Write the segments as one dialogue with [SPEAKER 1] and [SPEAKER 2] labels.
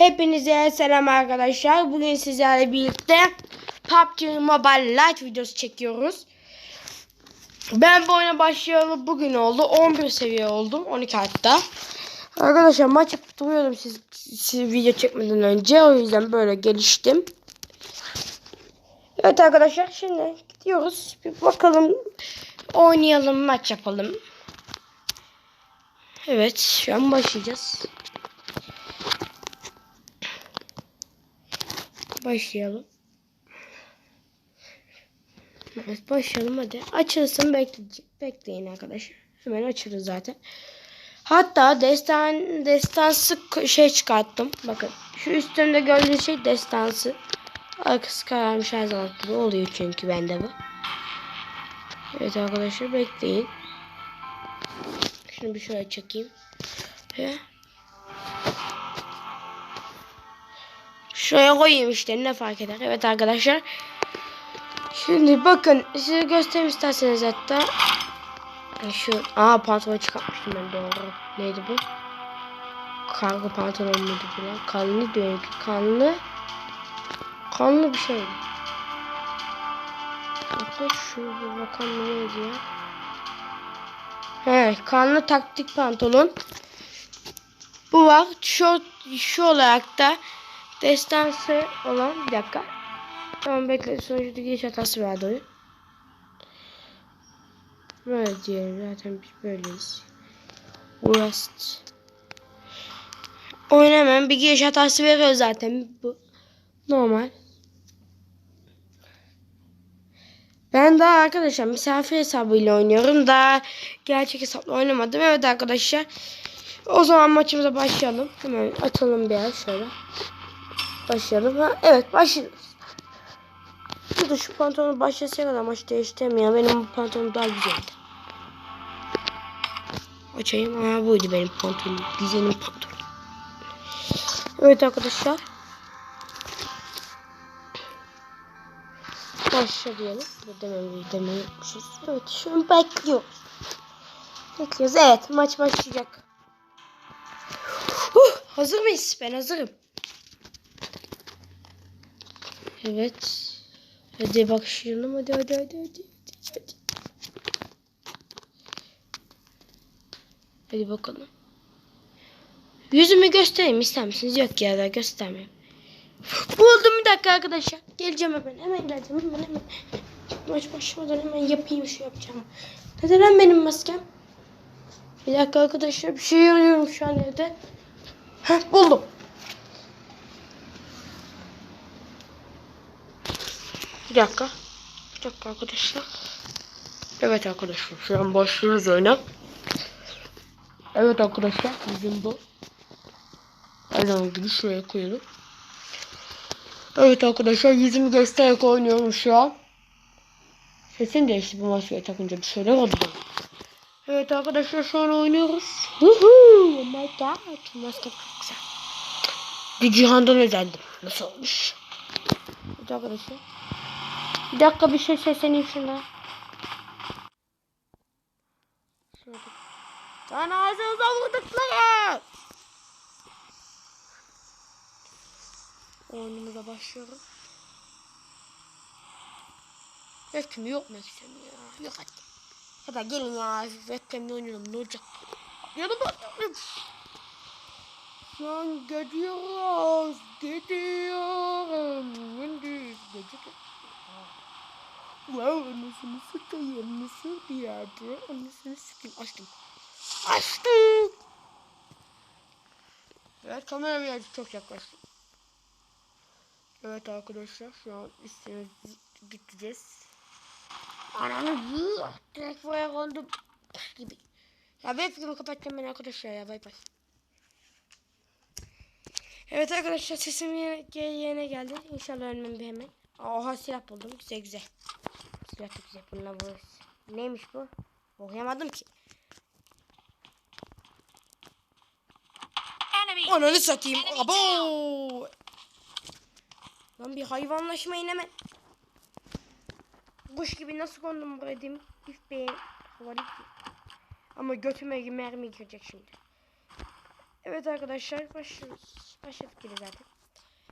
[SPEAKER 1] Hepinize selam arkadaşlar. Bugün sizlerle birlikte PUBG Mobile Lite videosu çekiyoruz. Ben bu oyuna başlayalı bugün oldu. 11 seviye oldum. 12 hatta. Arkadaşlar maç yapıp duruyordum siz, siz video çekmeden önce. O yüzden böyle geliştim. Evet arkadaşlar şimdi gidiyoruz. Bir bakalım oynayalım maç yapalım. Evet şu an başlayacağız. Başlayalım. Evet başlayalım hadi. Açılsın bekleyecek. Bekleyin arkadaşlar. Hemen açılır zaten. Hatta destan destansı şey çıkarttım. Bakın şu üstünde gördüğünüz şey destansı. Arkası kararmış her zaman gibi oluyor çünkü bende bu. Evet arkadaşlar bekleyin. Şunu bir şöyle çekeyim. Ve Şuraya koyayım işte ne fark eder. Evet arkadaşlar. Şimdi bakın size göstereyim isterseniz hatta. Şu aa pantolon çıkartmıştım ben doğru. Neydi bu? Kargo pantolon muydu bu? Kanlı diyor ki kanlı. Kanlı bir şey. Bakın şu bir bakalım neydi ya. He kanlı taktik pantolon. Bu var. Şu, şu olarak da destansı olan bir dakika. Tamam bekle sonuçta giriş hatası verdi oyun. Böyle diyelim zaten biz böyleyiz. Rust. Oyun bir giriş hatası veriyor zaten. Bu normal. Ben daha arkadaşlar misafir hesabıyla oynuyorum. Daha gerçek hesapla oynamadım. Evet arkadaşlar. O zaman maçımıza başlayalım. Hemen açalım bir yer şöyle. Başlayalım. Ha, evet başlıyoruz. Burada şu pantolonu başlasaya kadar maç değiştiremiyor. Benim bu pantolonum daha güzeldi. Açayım. Ha buydu benim pantolonum. Güzelim pantolon. Evet arkadaşlar. Başla diyelim. Bu demeyi demeyi yapmışız. Evet şu an bekliyoruz. Bekliyoruz. Evet maç başlayacak. Huh, hazır mıyız? Ben hazırım. Evet. Hadi başlayalım. Hadi hadi hadi hadi. Hadi, hadi bakalım. Yüzümü göstereyim ister misiniz? Yok ya da göstermeyeyim. Buldum bir dakika arkadaşlar. Geleceğim hemen. Hemen geleceğim. Hemen hemen. Maç başlamadan hemen yapayım şu yapacağımı. Neden lan benim maskem? Bir dakika arkadaşlar. Bir şey arıyorum şu an evde. Heh, buldum. Bir dakika. Bir dakika arkadaşlar. Evet arkadaşlar. Şu an başlıyoruz oyuna. Evet arkadaşlar. Bizim bu. Aynen gibi şuraya koyalım. Evet arkadaşlar yüzümü göstererek oynuyorum şu an. Sesin değişti bu maskeyi takınca bir şeyler oldu. Evet arkadaşlar şu an oynuyoruz. Woohoo! Oh my god. Maske çok güzel. Bir özendim. Nasıl olmuş? Evet arkadaşlar. Bir dakika bir şey sesleneyim şuna. Lan ağzınıza vurdukları. Oyunumuza başlıyorum. Webcam yok mu webcam ya? Yok hadi. Ya da gelin ya webcam'le oynayalım ne olacak? Yanıma Şu an gidiyoruz. Gidiyorum. Gündüz gece. Wow anasını sıkayım. Nasıl bir yer bu? Anasını sıkayım. Açtım. Açtım. Evet kamera birazcık çok yaklaştı. Evet arkadaşlar şu an üstüne gideceğiz. Ananı yuh. Direkt buraya kondu. gibi. Ya webcam'ı kapatacağım ben arkadaşlar ya bay bay. Evet arkadaşlar sesim yerine geldi. İnşallah ölmem bir hemen. Oha silah buldum. Güzel güzel. Silah güzel. Bununla bu. Neymiş bu? Okuyamadım ki. Ananı satayım. Abo. Lan bir hayvanlaşmayın hemen. Kuş gibi nasıl kondum buraya diyeyim. Hif be. Havalı ki. Ama götüme mermi girecek şimdi. Evet arkadaşlar başlıyoruz. Başladık yine zaten.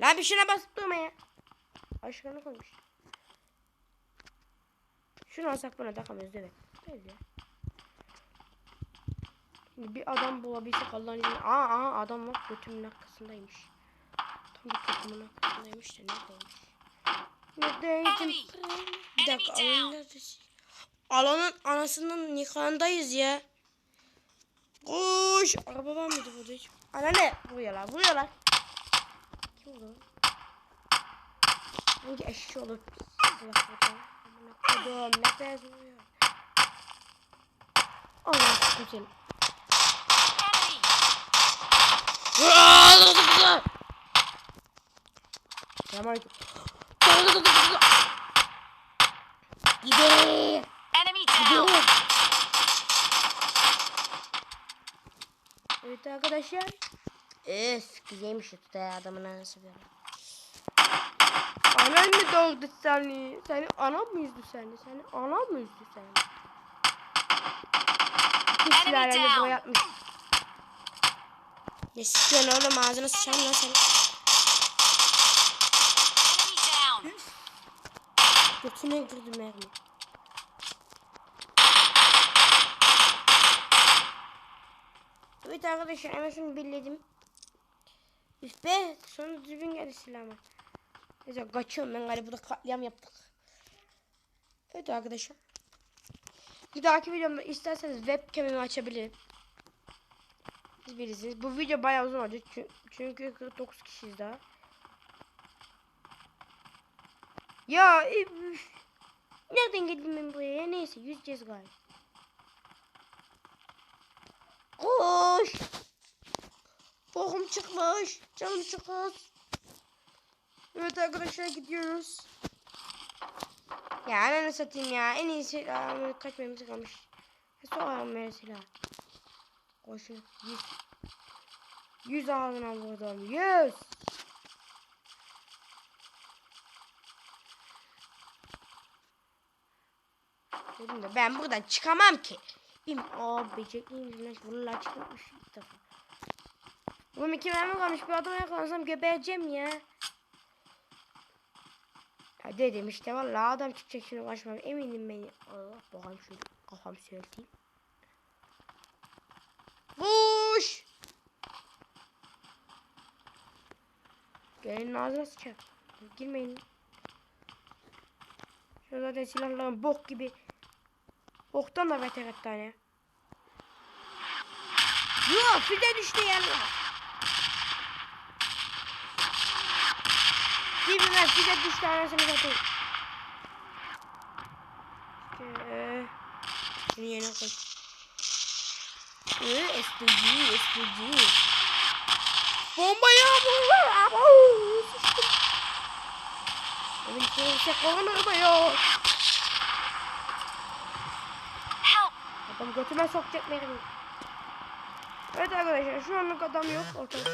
[SPEAKER 1] Lan bir şuna basıp durma ya. Aşkına koymuş. Şunu alsak buna takamayız evet. Böyle. Şimdi bir adam bulabilsek Allah'ın izniyle. Aa, aa adam bak götümün arkasındaymış. Tam bir götümün arkasındaymış da neredeymiş? Neredeydim? Bir dakika alanın neredesin? Alanın anasının nikahındayız ya. Koş. Araba var mıydı burada hiç? Ana ne? Vuruyorlar vuruyorlar. Kim bu? Hangi eşşi olur? Allah korusun. Amına koydum. Ne beyaz vuruyor. Allah. Selamünaleyküm. Gibi.
[SPEAKER 2] Enemy down.
[SPEAKER 1] Evet arkadaşlar. Öf güzelmiş işte adamın anası böyle. Anan mı doğdu seni? Seni anam mı üzdü seni? Seni anam mı üzdü seni? Kişilerle
[SPEAKER 2] down.
[SPEAKER 1] boyatmış. Ne sıkıyorsun oğlum ağzına sıçarım lan seni. Götüne girdi mermi. Evet arkadaşlar hemen şunu birledim. Üf be sonra düzgün geldi silahıma. Neyse kaçıyorum ben galiba burada katliam yaptık. Evet arkadaşlar. Bir dahaki videomda isterseniz webcam'imi açabilirim. Siz bilirsiniz. Bu video bayağı uzun olacak. Çü- Çünkü 49 kişiyiz daha. Ya üf. Nereden geldim ben buraya? Neyse yüzeceğiz galiba. Koş. Bokum çıkmış. Canım çıkmış. Evet arkadaşlar gidiyoruz. Ya ananı satayım ya. En iyisi Aa, kaç mermisi kalmış. Sonra mesela. Koşun. Yüz. Yüz ağzına vurdum. Yüz. Dedim de ben buradan çıkamam ki. Bim aa becekliyim lan vallahi çıkmış ilk defa. Oğlum iki mermi kalmış bir adama yakalansam gebereceğim ya. Ya dedim işte vallahi adam çıkacak şimdi kaçmam eminim beni. Allah bakalım şöyle kafam seyreteyim. Vuş! Gelin ağzına sıçar. Girmeyin. Şu zaten silahların bok gibi. Boktan da beter hatta ne. Füze düştü yani. Dibime füze düştü anasını satayım. İşte. Şunu yerine koy. Ee, SPG, SPG. Bomba yağmuru. Abo. Benim kimse yok.
[SPEAKER 2] Help.
[SPEAKER 1] Adam götüme sokacak mermi. Evet arkadaşlar şu anlık adam yok. Ortada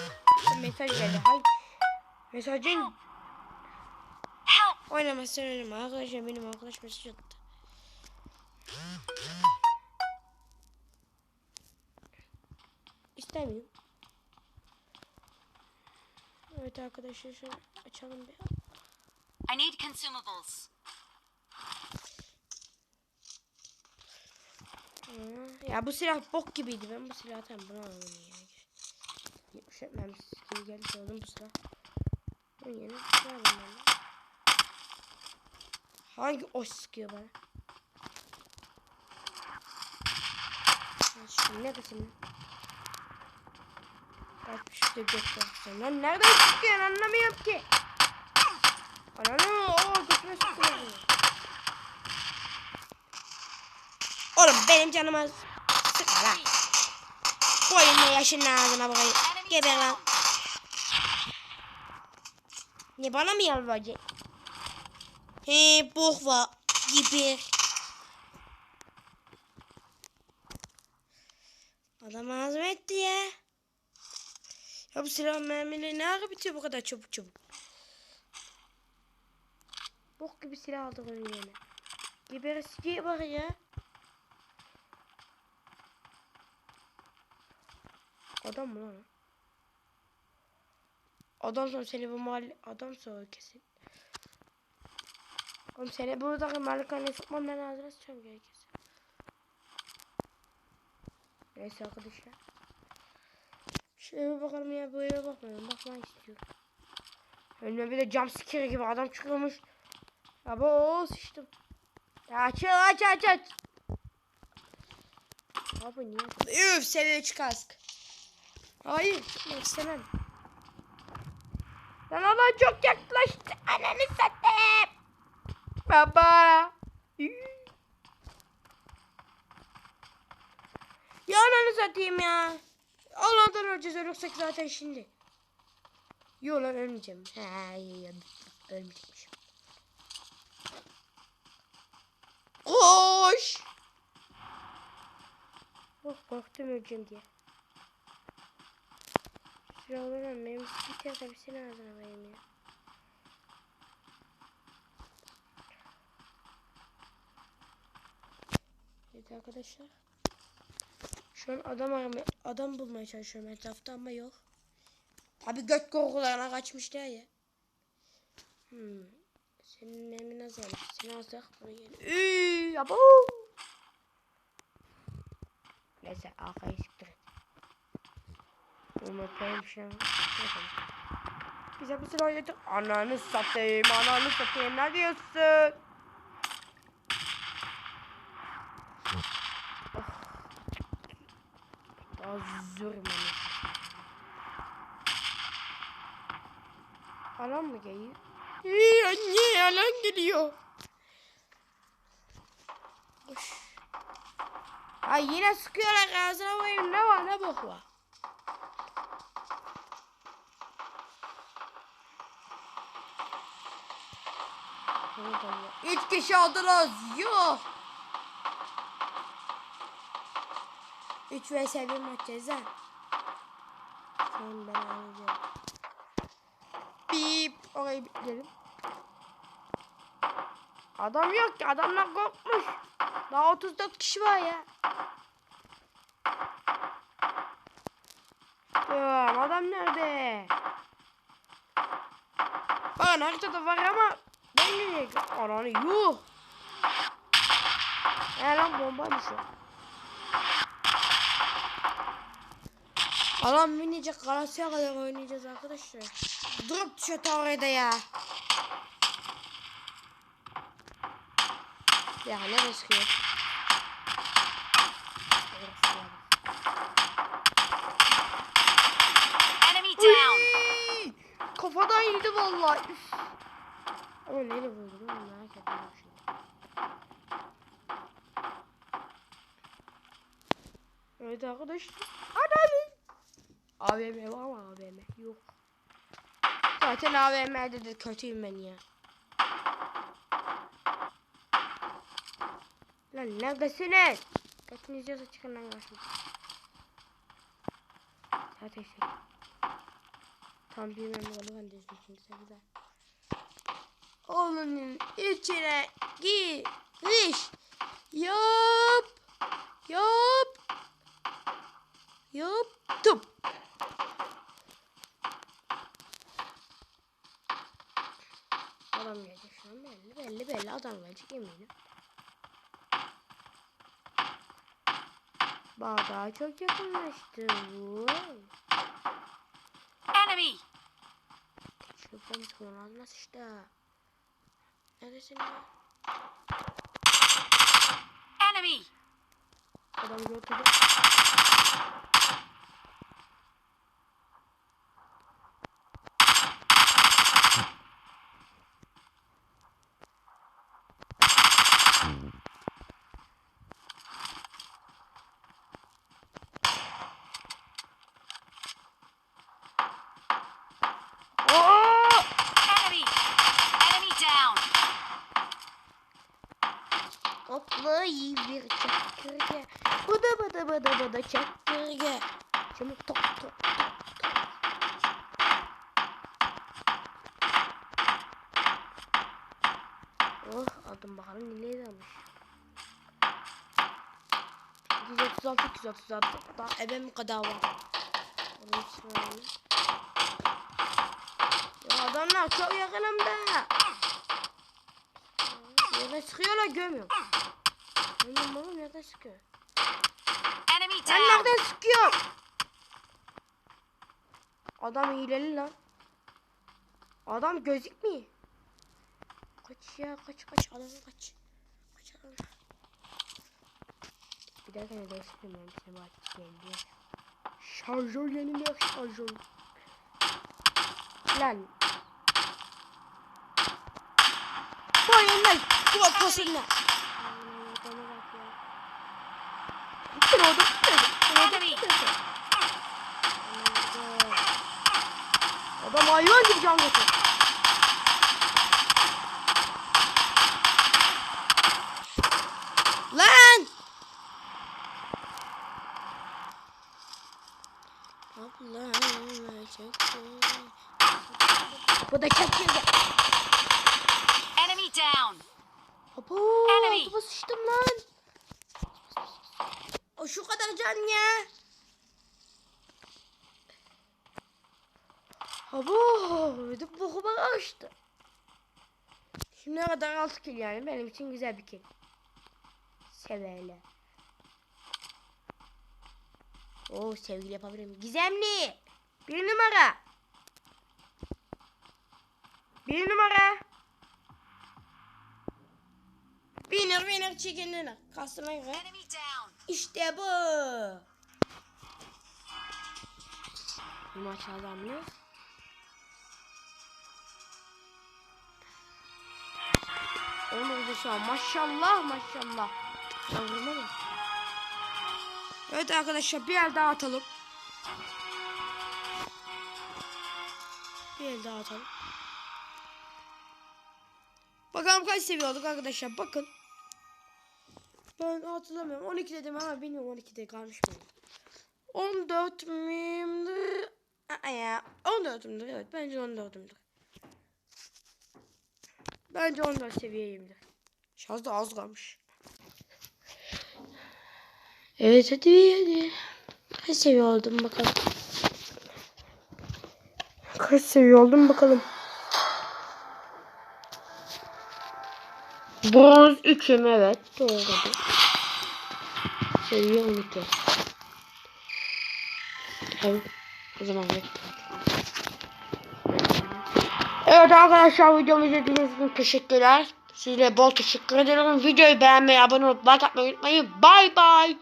[SPEAKER 1] mesaj geldi. Hay. Mesajın
[SPEAKER 2] Help.
[SPEAKER 1] oynamasını oynama. Arkadaşlar benim arkadaş mesaj attı. İstemiyorum. Evet arkadaşlar şunu açalım bir.
[SPEAKER 2] I need consumables.
[SPEAKER 1] Ya bu silah bok gibiydi. Ben bu silahı tam bunu alalım ya. 70 etmemiz gibi geldi aldım bu silah. Bunun yerine silah alayım ben. Hangi o sıkıyor bana? Neredesin lan? Bak şurada göster. Lan nereden çıkıyorsun anlamıyorum ki. Ananı o götüme sokuyor. Oğlum benim canıma sıkma lan. Koyun da yaşının ağzına bakayım. Geber lan. Ne bana mı yalvaracak? He bok var gibi. Adam ağzım etti ya. Ya bu silah mermileri ne ara bitiyor bu kadar çabuk çabuk. Bok gibi silah aldık onun yerine. Geberesiye bak ya. Adam mı lan? o? Adam sonra seni bu mahalle adam sonra kesin. Oğlum seni buradaki malikaneye sokmam ben ağzına sıçıyorum gerekirse. Neyse arkadaşlar. Şu eve bakalım ya bu eve bakmayalım. Bakmak istiyorum. Önüme bir de scare gibi adam çıkıyormuş. Abo sıçtım. Ya aç aç aç aç. Abi niye? Üf seviye kask. Hayır çıkmak istemem. Lan Allah çok yaklaştı. Ananı satayım. Baba. Üy. Ya ananı satayım ya. Allah'tan öleceğiz ölürsek zaten şimdi. Yok lan ölmeyeceğim. He iyi ya. Ölmeyecekmişim. Koş. Oh korktum öleceğim diye. Şuralardan benim bir tane hepsini ağzına vereyim ya. Evet arkadaşlar. Şu an adam aramaya, adam bulmaya çalışıyorum etrafta ama yok. Tabi göt korkularına kaçmışlar ya. Hmm. Senin mermin azalmış. Seni alsak buraya gel. Üüüü abo. Neyse arkayı siktir an. Yapalım. Bize bir silah yeter. Ananı satayım, ananı satayım. Ne diyorsun? Anasını. Alan mı geliyor? İyi anne alan geliyor. Koş. Ay yine sıkıyorlar ağzına koyayım ne var ne bok var. Üç kişi aldınız. Yuh. 3 vs 1 maç ceza. Sen ben alacağım. Bip. Orayı bitirelim. Adam yok ki. Adamlar korkmuş. Daha 34 kişi var ya. Tamam adam nerede? Bakın haritada var ama ben nereye? Ananı yuh. Ya lan bombaymış o. Alan minicik karasıya kadar oynayacağız arkadaşlar. Drop düşüyor tavrede ya. Ya ne sıkıyor?
[SPEAKER 2] Enemy down.
[SPEAKER 1] Uy! Kafadan yedi vallahi. Üf. Ama neyle vurdu merak ediyorum şimdi. Evet arkadaşlar. AVM var mı AVM? Yok. Zaten AVM'de de kötüyüm ben ya. Lan neredesiniz? Kaçınız yiyorsa çıkın lan karşıma. Zaten şey. Tam bir memnun ben de şimdi güzel. Onun içine giriş yap yap yaptım. Adam gelecek şu an belli adam gelecek eminim. Bardağa çok yakınlaştı bu.
[SPEAKER 2] Enemy.
[SPEAKER 1] Şuradan çıkıyor ağzına sıçtı. Neredesin ya?
[SPEAKER 2] Enemy.
[SPEAKER 1] Adam götürdü. Oo!
[SPEAKER 2] Enemy. Enemy down.
[SPEAKER 1] İyi bir çekirge. Bıdı bıdı bıdı bıdı çekirge. Şimdi top top top. Oh aldım bakalım neyi almış. 236 236 daha eve mi kadar var. Onun için öyle. çok yakınımda. Nerede sıkıyorlar görmüyorum. Bilmiyorum oğlum nerede sıkıyor.
[SPEAKER 2] Enemy
[SPEAKER 1] Ben
[SPEAKER 2] down.
[SPEAKER 1] nereden sıkıyorum? Adam hileli lan. Adam gözükmüyor. Kaç ya kaç kaç adam kaç. Kaç adam. Bir dakika ne değiştireyim ben bize bak geldi. Şarjör yeniliyor şarjör. Lan. Bu yenilmez. Bu atmasınlar. Bitir orada bitir.
[SPEAKER 2] Enemy.
[SPEAKER 1] Adam hayvan gibi can götür. Lan! Bu da çekiyor.
[SPEAKER 2] Enemy down.
[SPEAKER 1] Abo,
[SPEAKER 2] Enemy.
[SPEAKER 1] altıma sıçtım lan. O şu kadar can ya. Abo, ödüm bokuma kaçtı. Şimdiye kadar 6 kill yani benim için güzel bir kill. Sevele. Oo sevgili yapabilirim. Gizemli. Bir numara. Bir numara. Winner winner chicken dinner.
[SPEAKER 2] Down.
[SPEAKER 1] İşte bu. Bu maç adamlı. Şu an. Maşallah maşallah. Yavruma bak. Evet arkadaşlar bir el daha atalım. Bir el daha atalım. Bakalım kaç seviye olduk arkadaşlar bakın. Ben hatırlamıyorum. 12 dedim ama bilmiyorum 12'de kalmış mı? 14 müyümdür? Aa ya 14 müdür? Evet bence 14 müdür. Bence 14 seviyeyimdir. Şaz da az kalmış. Evet hadi hadi. Kaç seviye oldum bakalım. Kaç seviye oldum bakalım. Bronz 3'üm evet. Doğru. Seviye 12. Tamam. O zaman evet. Evet arkadaşlar videomu izlediğiniz için teşekkürler. Size bol teşekkür ederim. Videoyu beğenmeyi, abone olup like atmayı unutmayın. Bye bye.